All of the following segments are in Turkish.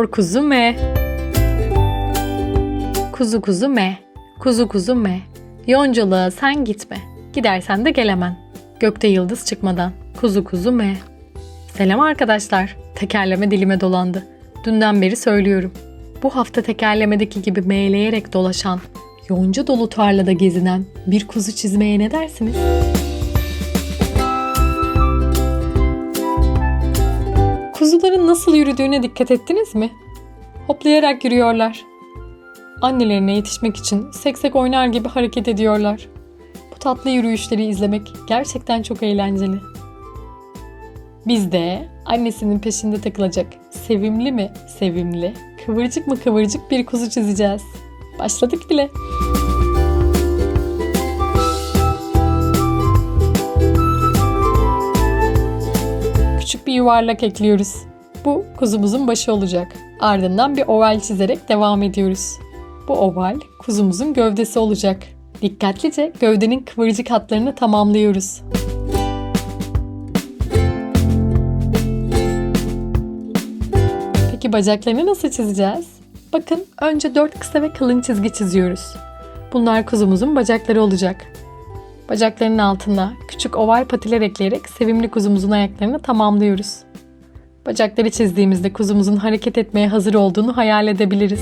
Mor kuzu me. Kuzu kuzu me. Kuzu kuzu me. Yoncalığa sen gitme. Gidersen de gelemem. Gökte yıldız çıkmadan. Kuzu kuzu me. Selam arkadaşlar. Tekerleme dilime dolandı. Dünden beri söylüyorum. Bu hafta tekerlemedeki gibi meyleyerek dolaşan, yonca dolu tarlada gezinen bir kuzu çizmeye ne dersiniz? Kuzuların nasıl yürüdüğüne dikkat ettiniz mi? Hoplayarak yürüyorlar. Annelerine yetişmek için seksek oynar gibi hareket ediyorlar. Bu tatlı yürüyüşleri izlemek gerçekten çok eğlenceli. Biz de annesinin peşinde takılacak sevimli mi sevimli, kıvırcık mı kıvırcık bir kuzu çizeceğiz. Başladık bile. Bir yuvarlak ekliyoruz. Bu kuzumuzun başı olacak. Ardından bir oval çizerek devam ediyoruz. Bu oval kuzumuzun gövdesi olacak. Dikkatlice gövdenin kıvırcık hatlarını tamamlıyoruz. Peki bacaklarını nasıl çizeceğiz? Bakın önce dört kısa ve kalın çizgi çiziyoruz. Bunlar kuzumuzun bacakları olacak. Bacaklarının altına küçük oval patiler ekleyerek sevimli kuzumuzun ayaklarını tamamlıyoruz. Bacakları çizdiğimizde kuzumuzun hareket etmeye hazır olduğunu hayal edebiliriz.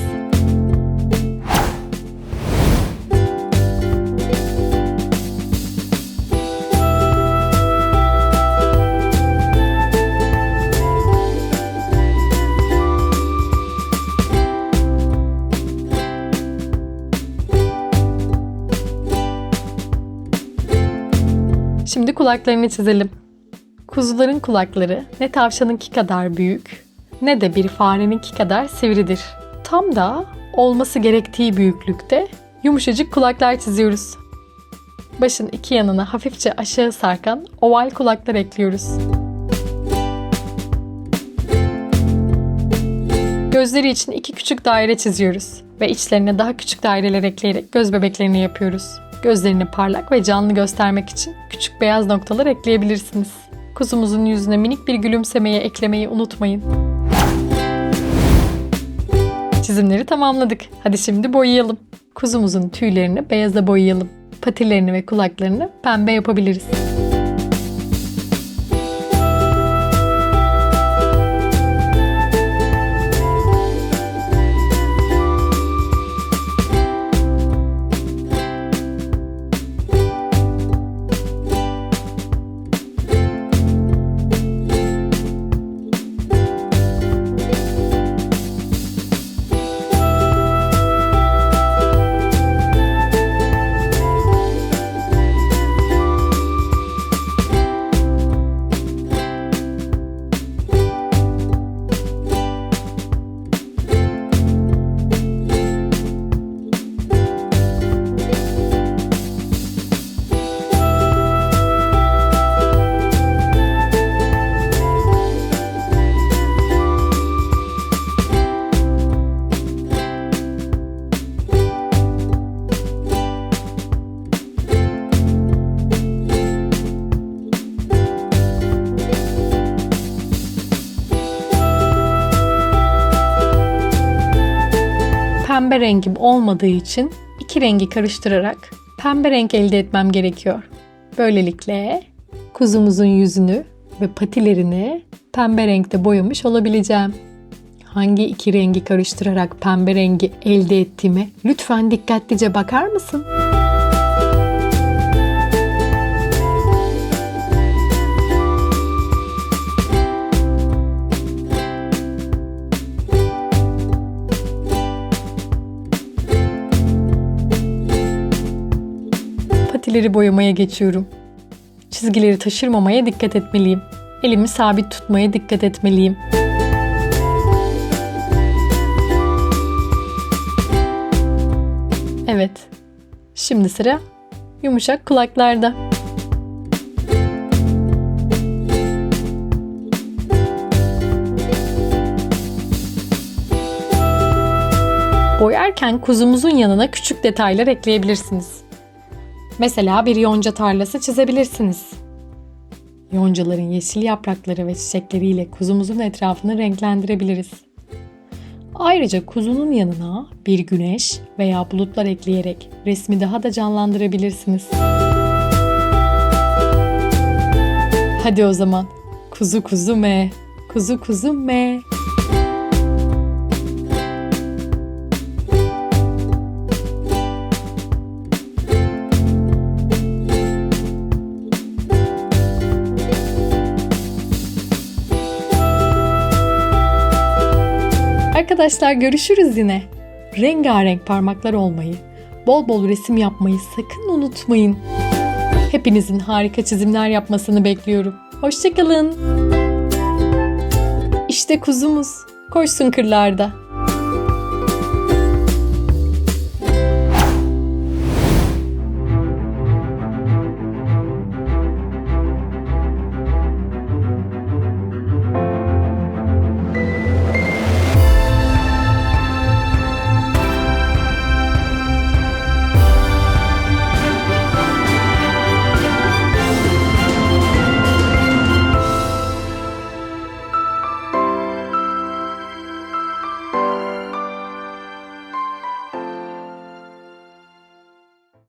Şimdi kulaklarını çizelim. Kuzuların kulakları ne tavşanınki kadar büyük ne de bir fareninki kadar sivridir. Tam da olması gerektiği büyüklükte yumuşacık kulaklar çiziyoruz. Başın iki yanına hafifçe aşağı sarkan oval kulaklar ekliyoruz. Gözleri için iki küçük daire çiziyoruz ve içlerine daha küçük daireler ekleyerek göz bebeklerini yapıyoruz. Gözlerini parlak ve canlı göstermek için küçük beyaz noktalar ekleyebilirsiniz. Kuzumuzun yüzüne minik bir gülümsemeye eklemeyi unutmayın. Çizimleri tamamladık. Hadi şimdi boyayalım. Kuzumuzun tüylerini beyaza boyayalım. Patilerini ve kulaklarını pembe yapabiliriz. Pembe rengim olmadığı için iki rengi karıştırarak pembe renk elde etmem gerekiyor. Böylelikle kuzumuzun yüzünü ve patilerini pembe renkte boyamış olabileceğim. Hangi iki rengi karıştırarak pembe rengi elde ettiğime lütfen dikkatlice bakar mısın? Patileri boyamaya geçiyorum. Çizgileri taşırmamaya dikkat etmeliyim. Elimi sabit tutmaya dikkat etmeliyim. Evet. Şimdi sıra yumuşak kulaklarda. Boyarken kuzumuzun yanına küçük detaylar ekleyebilirsiniz. Mesela bir yonca tarlası çizebilirsiniz. Yoncaların yeşil yaprakları ve çiçekleriyle kuzumuzun etrafını renklendirebiliriz. Ayrıca kuzunun yanına bir güneş veya bulutlar ekleyerek resmi daha da canlandırabilirsiniz. Hadi o zaman. Kuzu kuzu me. Kuzu kuzu me. Arkadaşlar görüşürüz yine. Rengarenk parmaklar olmayı, bol bol resim yapmayı sakın unutmayın. Hepinizin harika çizimler yapmasını bekliyorum. Hoşçakalın. İşte kuzumuz. Koşsun kırlarda.